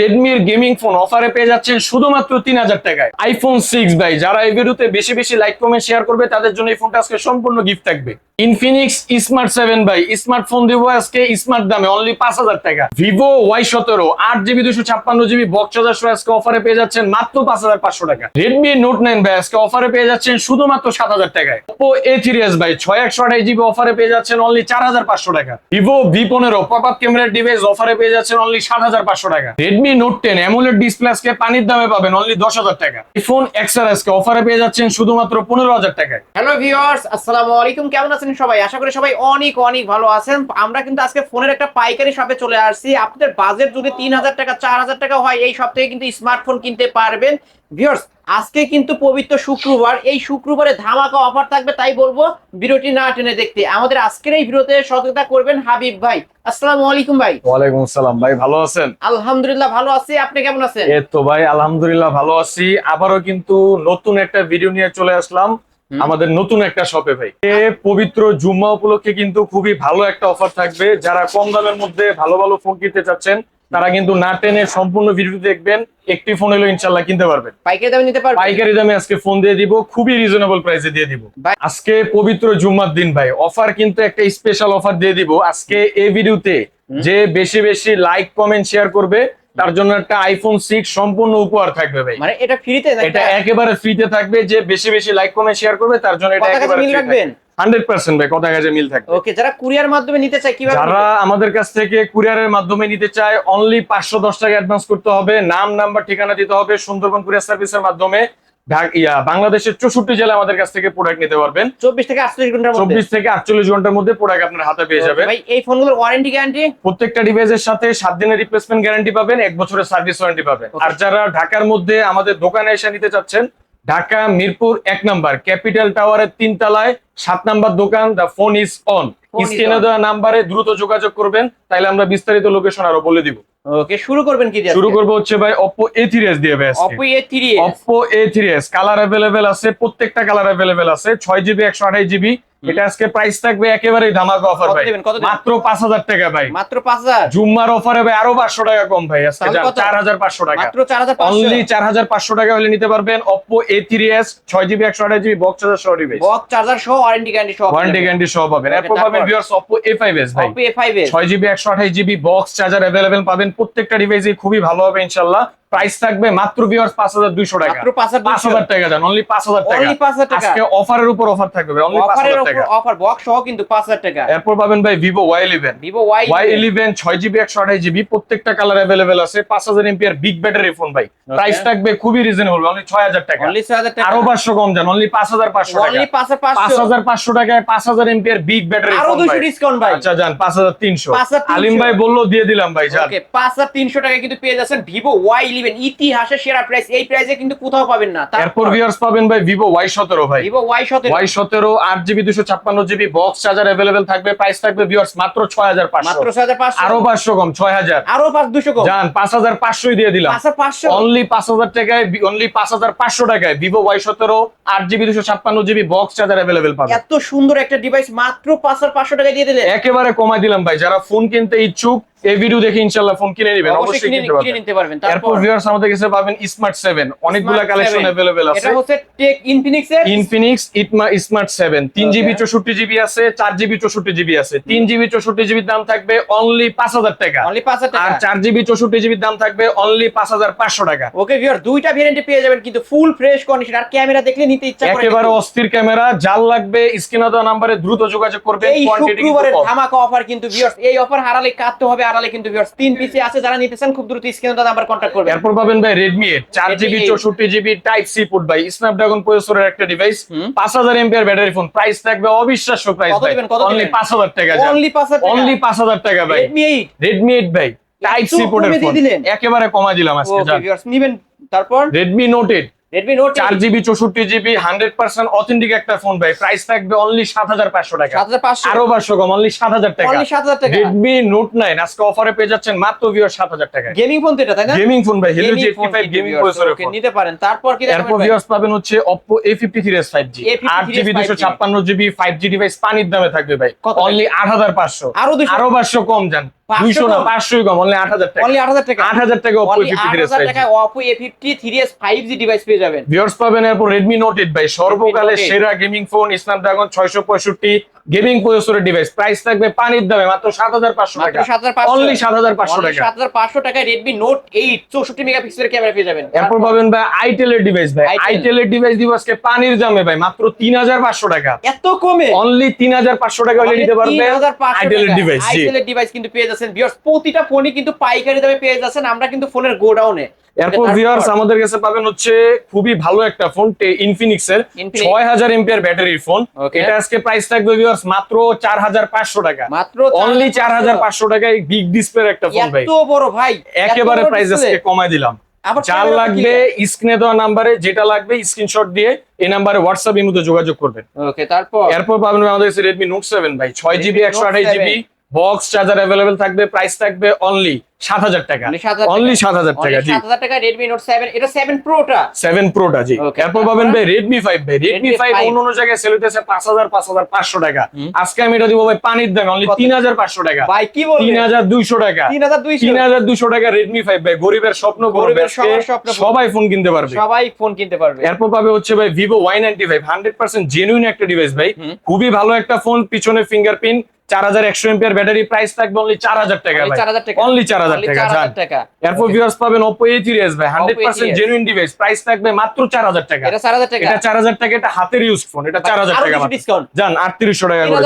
রেডমির gaming phone অফারে পেয়ে যাচ্ছেন শুধুমাত্র তিন হাজার টাকায়। আইফোন সিক্স ভাই, যারা এই ভিডিওতে বেশি বেশি লাইক কমেন্ট শেয়ার করবে, তাদের জন্য এই ফোনটা আজকে সম্পূর্ণ গিফট থাকবে। ইনফিনিক্স স্মার্ট সেভেন ভাই স্মার্টফোন দিব আজকে স্মার্ট দামে অনলি পাঁচ হাজার টাকা। ভিভো ওয়াই সতেরো, আট জিবি দুশো ছাপ্পান্ন জিবি বক্স হাজার আজকে অফারে পেয়ে যাচ্ছেন মাত্র পাঁচ হাজার পাঁচশো টাকা। রেডমি নোট নাইন ভাই, আজকে অফারে পেয়ে যাচ্ছেন শুধুমাত্র সাত হাজার টাকায়। ওপো এ থ্রি এস ভাই, ছয় একশো আঠাশ জিবি অফারে পেয়ে যাচ্ছেন অনলি চার হাজার পাঁচশো টাকা। ভিভো ভি পনেরো পপ আপ ক্যামেরার ডিভাইস অফারে পেয়ে যাচ্ছেন অনলি সাত হাজার পাঁচশো টাকা। Redmi note ten AMOLED display আজকে পানির দামে পাবেন অনলি দশ হাজার টাকা। আইফোন এক্সআর আজকে অফারে পেয়ে যাচ্ছেন শুধুমাত্র পনেরো হাজার টাকায়। হ্যালো ভিউয়ার্স আসসালামু আলাইকুম। কেমন আছেন সবাই? আশা করি সবাই অনেক অনেক ভালো আছেন। আমরা কিন্তু আজকে ফোনের একটা পাইকারি শপে চলে আসছি। আপনাদের বাজেট যদি তিন হাজার টাকা, চার হাজার টাকা হয়, এই সব থেকে কিন্তু স্মার্টফোন কিনতে পারবেন। ভিউয়ার্স আজকে কিন্তু পবিত্র শুক্রবার এই শুক্রবারে ধামাকা অফার থাকবে তাই বলব ভিডিওটি না টেনে দেখতে। আমাদের আজকের এই ভিডিওতে সহযোগিতা করবেন হাবিব ভাই। আসসালামু আলাইকুম ভাই। ওয়ালাইকুম আসসালাম ভাই ভালো আছেন? আলহামদুলিল্লাহ ভালো আছি আপনি কেমন আছেন? এ তো ভাই আলহামদুলিল্লাহ ভালো আছি। আবারও কিন্তু নতুন একটা ভিডিও নিয়ে চলে আসলাম আমাদের নতুন একটা শপে ভাই। এ পবিত্র জুম্মা উপলক্ষে কিন্তু খুবই ভালো একটা অফার থাকবে। যারা কম দামের মধ্যে ভালো ভালো ফোন কিনতে চাচ্ছেন তারা কিন্তু না টেনে সম্পূর্ণ ভিডিও দেখবেন একটি ফোন হলো ইনশাল্লাহ কিনতে পারবেন। পাইকারি দামে নিতে পারবেন? পাইকারি দামে আজকে ফোন দিয়ে দিব খুবই রিজনেবল প্রাইসে দিয়ে দিব। আজকে পবিত্র জুম্মার দিন ভাই অফার কিন্তু একটা স্পেশাল অফার দিয়ে দিব। আজকে এই ভিডিওতে যে বেশি বেশি লাইক কমেন্ট শেয়ার করবে তার জন্য একটা আইফোন সিক্স সম্পূর্ণ উপহার থাকবে ভাই। মানে এটা ফ্রিতে এটা একেবারে ফ্রিতে থাকবে যে বেশি বেশি লাইক কমেন্ট শেয়ার করবে তার জন্য এটা একেবারে রাখবেন? হান্ড্রেড পার্সেন্ট ভাই কথা কাজে মিল থাকবে। ওকে যারা কুরিয়ার মাধ্যমে নিতে চায় কীভাবে যারা আমাদের কাছ থেকে কুরিয়ারের মাধ্যমে নিতে চায় অনলি পাঁচশো দশ টাকা অ্যাডভান্স করতে হবে নাম নাম্বার ঠিকানা দিতে হবে সুন্দরবন কুরিয়ার সার্ভিসের মাধ্যমে। বাংলাদেশের চৌষট্টি জেলা আমাদের কাছ থেকে প্রোডাক্ট নিতে পারবেন। চব্বিশ থেকে আটচল্লিশ ঘণ্টার চব্বিশ থেকে আটচল্লিশ ঘণ্টার মধ্যে প্রোডাক্ট আপনার হাতে পেয়ে যাবেন। এই ফোনগুলোর ওয়ারেন্টি গ্যারান্টি প্রত্যেকটা ডিভাইসের সাথে সাত দিনের রিপ্লেসমেন্ট গ্যারান্টি পাবেন এক বছরের সার্ভিস ওয়ারেন্টি পাবেন। আর যারা ঢাকার মধ্যে আমাদের দোকানে এসে নিতে চাচ্ছেন ঢাকা মিরপুর এক নাম্বার। ক্যাপিটাল টাওয়ারের তিন তলায় সাত নাম্বার দোকান দা ফোন ইজ অন স্ক্রিনে দেওয়া নাম্বারে দ্রুত যোগাযোগ করবেন তাইলে আমরা বিস্তারিত লোকেশন আরও বলে দিব। ওকে শুরু করবেন কি দিয়ে শুরু করব হচ্ছে ভাই থ্রি এস দিয়ে ভাই Oppo A three S colour available আছে প্রত্যেকটা কালার অ্যাভেলেবেল আছে ছয় জিবি একশো আঠাশ জিবি এটা আজকে প্রাইস থাকবে একেবারেই ধামাকা অফার ভাই? মাত্র পাঁচ হাজার টাকা ভাই। মাত্র পাঁচ হাজার? জুম্মার অফারে ভাই আরও পাঁচশো টাকা কম ভাই আজকে তাহলে কত? চার হাজার পাঁচশো টাকা। মাত্র চার হাজার পাঁচশো? অনলি চার হাজার পাঁচশো টাকা হলে নিতে পারবেন জিবি একশো আঠাশ জিবি বক্স হাজার সহ ডিভাইস বক্স চার্জার সহ ওয়ারেন্টি গ্যারান্টি সহ ওয়ারেন্টি গ্যারান্টি সহ পাবেন। এরপর পাবেন ভিউয়ার্স ফাইভ এস ভাই। জিবি একশো আঠাশ জিবি বক্স চার্জার অ্যাভেলেবেল পাবেন প্রত্যেকটা ডিভাইসে খুবই ভালো হবে ইনশাল্লাহ প্রাইস থাকবে মাত্র ভিউয়ার্স 5200 টাকা মাত্র 5200 টাকা জান অনলি 5000 টাকা অনলি 5000 টাকা আজকে অফারের উপর অফার থাকবে অনলি 5000 টাকা অফার বক্স সহ কিন্তু 5000 টাকা এরপর পাবেন ভাই Vivo Y11 Vivo Y11 6GB 128GB প্রত্যেকটা কালার अवेलेबल আছে 5000 mAh বিগ ব্যাটারি ফোন ভাই প্রাইস থাকবে খুবই রিজনেবল অনলি 6000 টাকা অনলি 6000 টাকা আরও 500 কম জান অনলি 5500 টাকা অনলি 5500 5500 টাকায় 5000 mAh বিগ ব্যাটারি আরও 200 ডিসকাউন্ট ভাই আচ্ছা জান 5300 আলিম ভাই বলল দিয়ে দিলাম ভাই জান ওকে 5300 টাকা কিন্তু পেয়ে যাচ্ছেন Vivo Y11 দিবেন। ইতিহাসে সেরা প্রাইস এই প্রাইসে কিন্তু কোথাও পাবেন না। তারপর ভিউয়ার্স পাবেন ভাই Vivo Y17 ভাই। Vivo Y17 Y17 8GB 256GB box charger available থাকবে প্রাইস থাকবে ভিউয়ার্স মাত্র 6500 মাত্র 6500 আরও 500 কম 6000 আরও 5200 কম। জান 5500ই দিয়ে দিলাম। 5500 অনলি 5000 টাকায় অনলি 5500 টাকায় Vivo Y17 8GB 256GB box charger available পাবেন। এত সুন্দর একটা ডিভাইস মাত্র 5500 টাকায় দিয়ে দিলে একেবারে কমাই দিলাম ভাই যারা ফোন কিনতে ইচ্ছুক এই ভিডিও দেখে ইনশাল্লাহ ফোন কিনে নেবেন অবশ্যই কিনে কিনতে নিতে পারবেন। তারপর ভিউয়ার্স আমাদের কাছে পাবেন স্মার্ট সেভেন অনেকগুলা কালেকশন 7 অ্যাভেলেবেল আছে। এটা হচ্ছে টেক ইনফিনিক্স এর ইনফিনিক্স ইটমা স্মার্ট সেভেন তিন Okay. জিবি চৌষট্টি জিবি আছে চার জিবি চৌষট্টি জিবি আছে। তিন জিবি চৌষট্টি জিবির দাম থাকবে অনলি পাঁচ হাজার টাকা। অনলি পাঁচ হাজার আর টাকা চার জিবি চৌষট্টি জিবির দাম থাকবে অনলি পাঁচ হাজার পাঁচশো টাকা। ওকে ভিউয়ার দুইটা ভেরিয়েন্টে পেয়ে যাবেন কিন্তু ফুল ফ্রেশ কন্ডিশন আর ক্যামেরা দেখলে নিতে ইচ্ছা করে একেবারে অস্থির ক্যামেরা জাল লাগবে স্ক্রিনে দেওয়া নাম্বারে দ্রুত যোগাযোগ করবেন এই কোয়ান্টিটি শুক্রবারের ধামাকা অফার কিন্তু ভিউয়ার্স এই অফার হারালে কাটতে হবে আড়ালে কিন্তু তিন পিসি আছে যারা নিতে চান খুব দ্রুত স্ক্রিন দাদা নাম্বার কন্টাক্ট করবেন। এরপর পাবেন ভাই রেডমি এর চার জিবি চৌষট্টি জিবি টাইপ সি পোর্ট ভাই। Snapdragon প্রসেসরের একটা ডিভাইস পাঁচ 5000 mAh ব্যাটারি ফোন প্রাইস থাকবে অবিশ্বাস্য প্রাইস ভাই। অনলি 5000 টাকা অনলি পাঁচ হাজার অনলি 5000 টাকা ভাই। রেডমি এইট রেডমি এইট ভাই। টাইপ সি পোর্টের ফোন একেবারে কমা দিলাম আজকে জান নিবেন। তারপর? Redmi note eight Redmi Note 4GB 64GB 100% authentic একটা ফোন ভাই। প্রাইস থাকবে অনলি 7500 টাকা। 7500 আরও 500 কম অনলি 7000 টাকা। অনলি 7000 টাকা? Redmi Note 9 আজকে অফারে পেয়ে যাচ্ছেন মাত্র ভিউ 7000 টাকা। গেমিং ফোন তো এটা তাই না? গেমিং ফোন ভাই Helio G85 gaming processor okay নিতে পারেন। তারপর কি এরপর ভিউস পাবেন হচ্ছে Oppo A53s 5G 8GB 256GB 5G device পানির দামে থাকবে ভাই। অনলি 8500 হাজার পাঁচশো। আরও 500 কম জান 500 দুইশো না কম? অনলি আট হাজার টাকা। অনলি আট হাজার টাকা। টাকায় ডিভাইস পেয়ে যাবেন। ভিউয়ার্স পাবেন এরপর ভাই। সর্বকালের সেরা গেমিং ফোন ছয়শো পঁয়ষট্টি গেমিং প্রসেসরের ডিভাইস প্রাইস থাকবে পানির দামে মাত্র সাত হাজার পাঁচশো মাত্র টাকা। সাত হাজার পাঁচশো। অনলি সাত হাজার পাঁচশো টাকা। সাত হাজার পাঁচশো টাকায় রেডমি নোট এইট চৌষট্টি মেগাপিক্সেলের ক্যামেরা পেয়ে যাবেন। এরপর পাবেন ভাই আইটেলের ডিভাইস ভাই। Itel। আইটেলের ডিভাইস দিব আজকে পানির দামে ভাই মাত্র তিন হাজার পাঁচশো টাকা। এত কমে? অনলি তিন হাজার পাঁচশো টাকা হলে নিতে পারবে আইটেলের ডিভাইস আইটেলের ডিভাইস কিন্তু পেয়ে যাচ্ছেন। ভিউয়ার্স প্রতিটা ফোনই কিন্তু পাইকারি দামে পেয়ে যাচ্ছেন। আমরা কিন্তু ফোনের গোডাউনে এরপর ভিউয়ার্স আমাদের কাছে পাবেন হচ্ছে খুবই ভালো একটা ফোন ইনফিনিক্স এর 6000 এমপিআর ব্যাটারির ফোন এটা আজকে প্রাইস থাকবে ভিউয়ার্স মাত্র 4500 টাকা। মাত্র অনলি 4500 টাকায় বিগ ডিসপ্লের একটা ফোন ভাই। বড় ভাই একেবারে প্রাইস আজকে কমায় দিলাম। চার লাগবে স্ক্রিনে দেওয়া নাম্বারে যেটা লাগবে স্ক্রিনশট দিয়ে এই নাম্বারে হোয়াটসঅ্যাপ ইমুতে যোগাযোগ করবেন। ওকে তারপর? এরপর পাবেন আমাদের রেডমি নোট সেভেন ভাই 6GB 128GB box charger available থাকবে প্রাইস থাকবে অনলি সাত হাজার টাকা। Only 7,000 অনলি সাত হাজার টাকা জি। সাত হাজার টাকা রেডমি নোট সেভেন এটা সেভেন প্রোটা সেভেন প্রোটা জি। এরপর পাবেন ভাই রেডমি ফাইভ ভাই। রেডমি Redmi ফাইভ 5 অন্য অন্য জায়গায় সেল হইতেছে পাঁচ হাজার পাঁচ হাজার পাঁচশো টাকা। আজকে আমি এটা দিব ভাই পানির দামে অনলি? তিন হাজার পাঁচশো টাকা। ভাই কি তিন বলবেন হাজার দুইশো টাকা। তিন হাজার দুইশো। তিন হাজার দুশো টাকা রেডমি ফাইভ ভাই। গরিবের স্বপ্ন গরিবের স্বপ্ন সবাই ফোন কিনতে পারবে। সবাই ফোন কিনতে পারবে। এরপর পাবে হচ্ছে ভাই Vivo Y ninety five hundred percent genuine একটা ডিভাইস ভাই। খুবই ভালো একটা ফোন পিছনে ফিঙ্গারপ্রিন্ট চার হাজার একশো এমপিআর ব্যাটারি প্রাইস থাকবে অনলি চার হাজার টাকা Only ভাই। 4,000 টাকা। অনলি চার হাজার টাকা 4,000 যান টাকা। এরপর ভিউয়ার্স পাবেন ওপো এ থ্রি এস ভাই hundred percent genuine device price থাকবে মাত্র চার হাজার টাকা। এটা চার হাজার টাকা। এটা চার হাজার টাকা এটা হাতের ইউজ ফোন এটা চার হাজার টাকা ডিসকাউন্ট যান আটত্রিশশো টাকা করে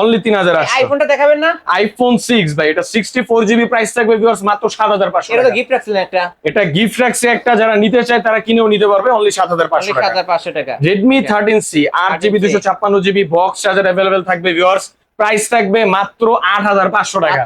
অনলি তিন হাজার আটশো। আইফোনটা দেখাবেন না? আইফোন সিক্স ভাই এটা সিক্সটি ফোর জিবি প্রাইস থাকবে ভিউয়ার্স মাত্র সাত হাজার পাঁচশো এটা গিফট রাখছিলেন একটা। এটা গিফট রাখছে একটা যারা নিতে চায় তারা কিনেও নিতে পারবে অনলি সাত হাজার পাঁচশো টাকা। হাজার পাঁচশো টাকা। রেডমি থার্টিন সি আট জিবি দুশো ছাপ্পান্ন জিবি বক্স চার্জার অ্যাভেলেবেল থাকবে ভিউয়ার্স প্রাইস থাকবে মাত্র আট হাজার পাঁচশো টাকা।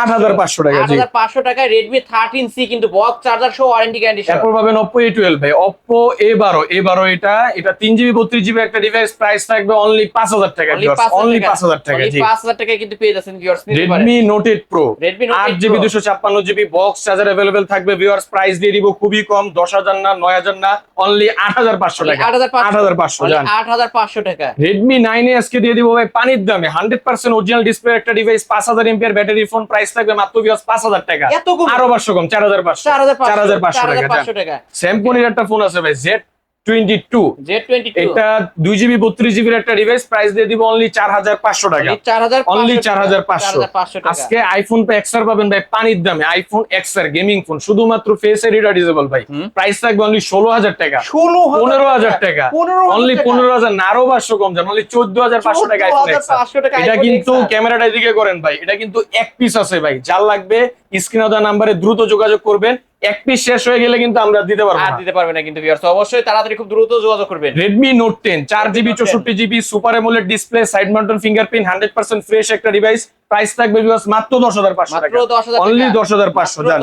আট হাজার পাঁচশো টাকা। আট হাজার পাঁচশো টাকায় রেডমি থার্টিন সি কিন্তু বক্স চার্জার সহ ওয়ারেন্টি গ্যারান্টি পাবেন অপো এ টুয়েলভ ভাই। অপো এ বারো এ বারো এটা এটা তিন জিবি বত্রিশ জিবি একটা ডিভাইস প্রাইস থাকবে অনলি পাঁচ হাজার টাকা অনলি পাঁচ হাজার টাকা। পাঁচ হাজার টাকায় কিন্তু পেয়ে যাচ্ছেন Redmi note eight pro Note আট জিবি দুশো ছাপ্পান্ন জিবি বক্স চার্জার অ্যাভেলেবেল থাকবে ভিউয়ার্স প্রাইস দিয়ে দিব খুবই কম দশ হাজার না নয় হাজার না অনলি আট হাজার পাঁচশো টাকা। আট হাজার পাঁচশো। আট হাজার পাঁচশো টাকা। রেডমি নাইন এ আজকে দিয়ে দিব ভাই পানির দামে হান্ড্রেড পার্সেন্ট অরিজিনাল ডিসপ্লে একটা ডিভাইস পাঁচ হাজার এমপিআর ব্যাটারি ফোন প্রাইস থাকবে মাত্র বিয়াস পাঁচ হাজার টাকা। আরও পাঁচশো কম চার হাজার পাঁচশো। চার হাজার পাঁচশো টাকা স্যামসংয়ের একটা ফোন আছে ভাই Z twenty two. Z twenty এটা দুই জিবি বত্রিশ জিবির একটা ডিভাইস প্রাইস দিয়ে দিব অনলি চার হাজার পাঁচশো টাকা। অনলি চার হাজার পাঁচশো পাঁচশো। আজকে আইফোন এক্সার পাবেন ভাই পানির দামে। আইফোন এক্সার গেমিং ফোন শুধুমাত্র ফেস রিডার ডিজেবল ভাই। প্রাইস থাকবে অনলি ষোলো হাজার টাকা। ষোলো পনেরো হাজার টাকা। অনলি পনেরো হাজার আরও পাঁচশো কম যান। অনলি চোদ্দ হাজার পাঁচশো টাকা এটা কিন্তু ক্যামেরাটা এদিকে করেন ভাই। এটা কিন্তু এক পিস আছে ভাই। যার লাগবে স্ক্রিনে নাম্বারে দ্রুত যোগাযোগ করবেন। এক পিস শেষ হয়ে গেলে কিন্তু আমরা দিতে পারব আর দিতে পারবে না কিন্তু ভিউয়ার্স অবশ্যই তাড়াতাড়ি খুব দ্রুত যোগাযোগ করবেন। রেডমি নোট টেন চার Redmi Note 10 চৌষট্টি GB super AMOLED display side mountain fingerprint hundred percent fresh একটা ডিভাইস প্রাইস থাকবে ভিউয়ার্স মাত্র দশ হাজার পাঁচশো মাত্র টাকা। দশ হাজার অনলি দশ হাজার জান।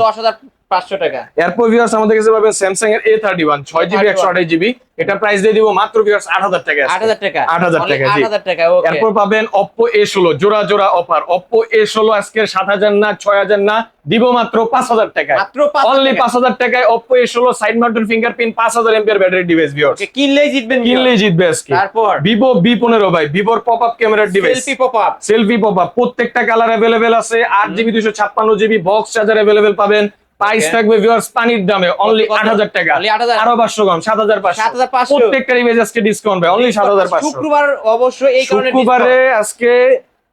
টাকা। এরপর ভিউয়ার্স আমাদের কাছে পাবেন স্যামসাং এর এ থার্টি ওয়ান ছয় জিবি একশো আঠাশ জিবি এটা প্রাইস দিয়ে দিব মাত্র ভিউয়ার্স আট হাজার টাকা আট হাজার টাকা। 8,000 Only টাকা, জি। টাকা ওকে এরপর পাবেন জোড়া জোড়া অফার আজকে না ছয় হাজার না দিব মাত্র পাঁচ হাজার টাকায়। মাত্র অনলি পাঁচ হাজার টাকায় side fingerprint battery device viewers কিনলেই জিতবেন কিনলেই জিতবে আজকে। তারপর? ভিভো বি পনেরো ভাই। ভিভোর পপ আপ ক্যামেরার device selfie pop up selfie pop up প্রত্যেকটা কালার অ্যাভেলেবেল আছে আট জিবি দুশো ছাপ্পান্ন জিবি বক্স চার্জার অ্যাভেলেবেল পাবেন। প্রাইস থাকবে ভিউয়ার্স পানির দামে অনলি কত? আট হাজার টাকা। আরও পাঁচশো কম সাত হাজার পাঁচশো। 7,500 প্রত্যেকটা ডিভাইস আজকে ডিসকাউন্ট অনলি সাত হাজার পাঁচশো। শুক্রবার অবশ্যই এই কারণে শুক্রবারে আজকে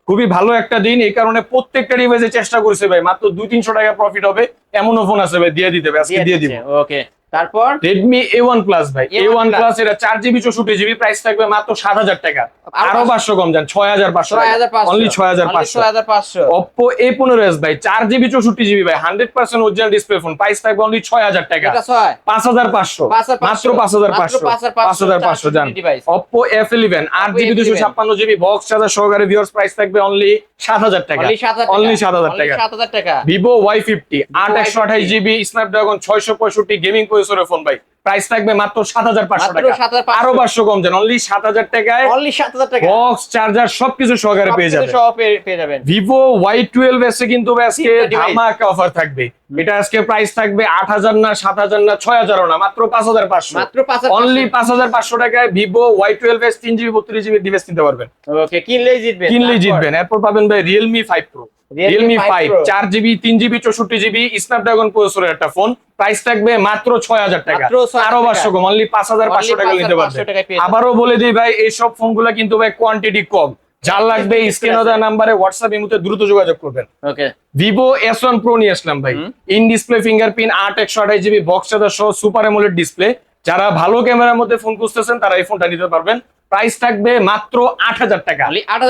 খুবই ভালো একটা দিন এই কারণে প্রত্যেকটা ডিভাইসে চেষ্টা করছে ভাই মাত্র দুই তিনশো টাকা প্রফিট হবে এমনও ফোন আছে ভাই দিয়ে দিতে হবে আজকে দিয়ে দিব। ওকে তারপর? রেডমি এ ওয়ান ভাই। A1 Plus। এটা চার জিবি চৌষট্টি জিবি প্রাইস থাকবে মাত্র সাত হাজার টাকা। আরও আরও পাঁচশো কম যান ছয় হাজার পাঁচশো ছয় হাজার পাঁচশো। অনলি ছয় হাজার পাঁচশো। ছয় হাজার পাঁচশো। অপ্পো এ পনেরো এস ভাই চার জিবি চৌষট্টি জিবি ভাই hundred percent original display phone price থাকবে অনলি ছয় হাজার টাকা। এটা ছয়। পাঁচ হাজার পাঁচশো। পাঁচ হাজার মাত্র পাঁচশো। পাঁচ হাজার মাত্র পাঁচশো পাঁচ হাজার পাঁচ পাঁচশো, হাজার পাঁচশো চার যান GB device। Oppo F eleven আট Oppo F11 ছাপ্পান্ন জিবি বক্স চার্জার সহকারে ভিউয়ার্স প্রাইস থাকবে অনলি সাত হাজার টাকা। অনলি সাত হাজার অনলি সাত হাজার টাকা। আট Y50 একশো আঠাশ জিবি স্ন্যাপড্রাগন ছয়শো পঁয়ষট্টি গেমিং প্রসেসরের ফোন ভাই। প্রাইস থাকবে মাত্র সাত হাজার পাঁচশো টাকা। আরও পাঁচশো কম যান অনলি সাত হাজার টাকায় অনলি সাত হাজার টাকা। বক্স চার্জার সবকিছু সহকারে পেয়ে সবকিছু যাবে সহ পেয়ে- পেয়ে যাবেন। ভিভো ওয়াই টুয়েলভ এসে কিন্তু আজকে ধামাকা অফার থাকবে। এটা আজকে প্রাইস থাকবে আট হাজার না সাত হাজার না ছয় হাজারও না মাত্র পাঁচ হাজার পাঁচশো। মাত্র অনলি পাঁচ হাজার পাঁচশো টাকায় ভিভো ওয়াই টুয়েলভ এস তিন জিবি বত্রিশ জিবি ডিভাইস কিনতে পারবেন। ওকে কিনলেই জিতবেন। কিনলেই জিতবেন। এরপর পাবেন ভাই Realme five pro Realme five চার জিবি তিন জিবি চৌষট্টি জিবি স্ন্যাপড্রাগন প্রসেসরের একটা ফোন প্রাইস থাকবে মাত্র ছয় হাজার টাকা। মাত্র 6,000 আরও। পাঁচশো কম অনলি পাঁচ হাজার পাঁচশো টাকা নিতে পারবে। আবারও বলে দিই ভাই এইসব ফোনগুলো কিন্তু ভাই কোয়ান্টিটি কম। যার লাগবে স্ক্রিন। দেওয়া নাম্বারে হোয়াটসঅ্যাপ এই মুহূর্তে দ্রুত যোগাযোগ করবেন। Okay Vivo S one pro নিয়ে আসলাম ভাই। ইন ডিসপ্লে ফিঙ্গারপ্রিন্ট আট একশো আঠাশ জিবি বক্স চার্জার সহ সুপার এমোলেড ডিসপ্লে যারা ভালো ক্যামেরার মধ্যে ফোন খুঁজতেছেন তারা এই ফোনটা নিতে পারবেন। প্রাইস থাকবে মাত্র আট হাজার টাকা।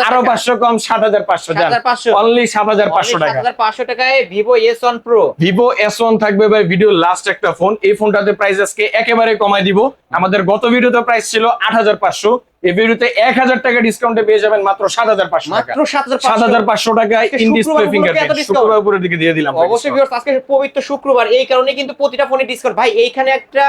আরও পাঁচশো কম সাত হাজার পাঁচশো 7,500 অনলি সাত হাজার পাঁচশো টাকা। পাঁচশো টাকায় Vivo S one pro Vivo S one থাকবে ভাই ভিডিও লাস্ট একটা ফোন এই ফোনটাতে প্রাইস আজকে একেবারে কমাই দিব। আমাদের গত ভিডিওতে প্রাইস ছিল আট হাজার পাঁচশো। এই ভিডিওতে এক হাজার টাকা ডিসকাউন্টে পেয়ে যাবেন মাত্র সাত হাজার পাঁচশো মাত্র সাত হাজার পাঁচশো। আজকে শুক্রবার ফিঙ্গারপ্রিন্ট শুক্রবার উপরের দিকে দিয়ে দিলাম অবশ্যই ভিউয়ার্স আজকে পবিত্র শুক্রবার এই কারণে কিন্তু প্রতিটা ফোনে ডিসকাউন্ট ভাই এইখানে একটা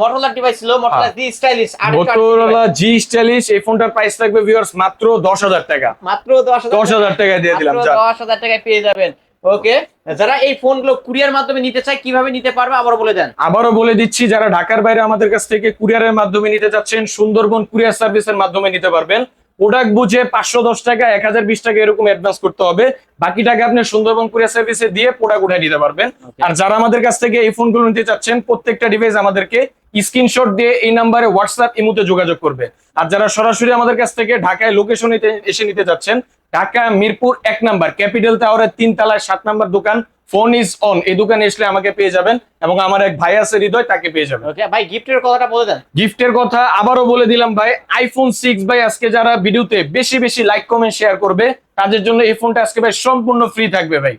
মটোরোলা ডিভাইস ছিল Motorola. G stylish Motorola G stylish এই ফোনটার প্রাইস থাকবে ভিউয়ার্স মাত্র দশ হাজার টাকা। মাত্র দশ হাজার টাকা দিয়ে দিলাম দশ হাজার টাকায় পেয়ে যাবেন। ওকে যারা এই ফোনগুলো কুরিয়ার মাধ্যমে নিতে চায়, কীভাবে নিতে পারবে আবার বলে দেন। আবারও বলে দিচ্ছি, যারা ঢাকার বাইরে আমাদের কাছ থেকে কুরিয়ারের মাধ্যমে নিতে চাচ্ছেন, সুন্দরবন কুরিয়ার সার্ভিসের মাধ্যমে নিতে পারবেন। প্রোডাক্ট বুঝে পাঁচশো দশ টাকা এক হাজার বিশ টাকা এরকম অ্যাডভান্স করতে হবে। বাকি টাকা আপনি সুন্দরবন কুরিয়ার সার্ভিসে দিয়ে প্রোডাক্ট উঠাই নিতে পারবেন। আর যারা আমাদের কাছ থেকে এই ফোনগুলো নিতে চাচ্ছেন প্রত্যেকটা ডিভাইস আমাদেরকে স্ক্রিনশট দিয়ে এই নাম্বারে হোয়াটসঅ্যাপ ইমুতে যোগাযোগ করবে। আর যারা সরাসরি আমাদের কাছ থেকে ঢাকায় লোকেশন এসে নিতে চাচ্ছেন ঢাকা মিরপুর এক নাম্বার ক্যাপিটাল টাওয়ারের তিন তলায় সাত নাম্বার দোকান ফোন ইজ অন এই দোকানে এসলে আমাকে পেয়ে যাবেন এবং আমার এক ভাই আছে হৃদয় তাকে পেয়ে যাবেন। ওকে ভাই গিফটের কথাটা বলে দেন। গিফটের কথা আবারও বলে দিলাম ভাই আইফোন 6 ভাই আজকে যারা ভিডিওতে বেশি বেশি লাইক কমেন্ট শেয়ার করবে তাদের জন্য এই ফোনটা আজকে ভাই সম্পূর্ণ ফ্রি থাকবে ভাই।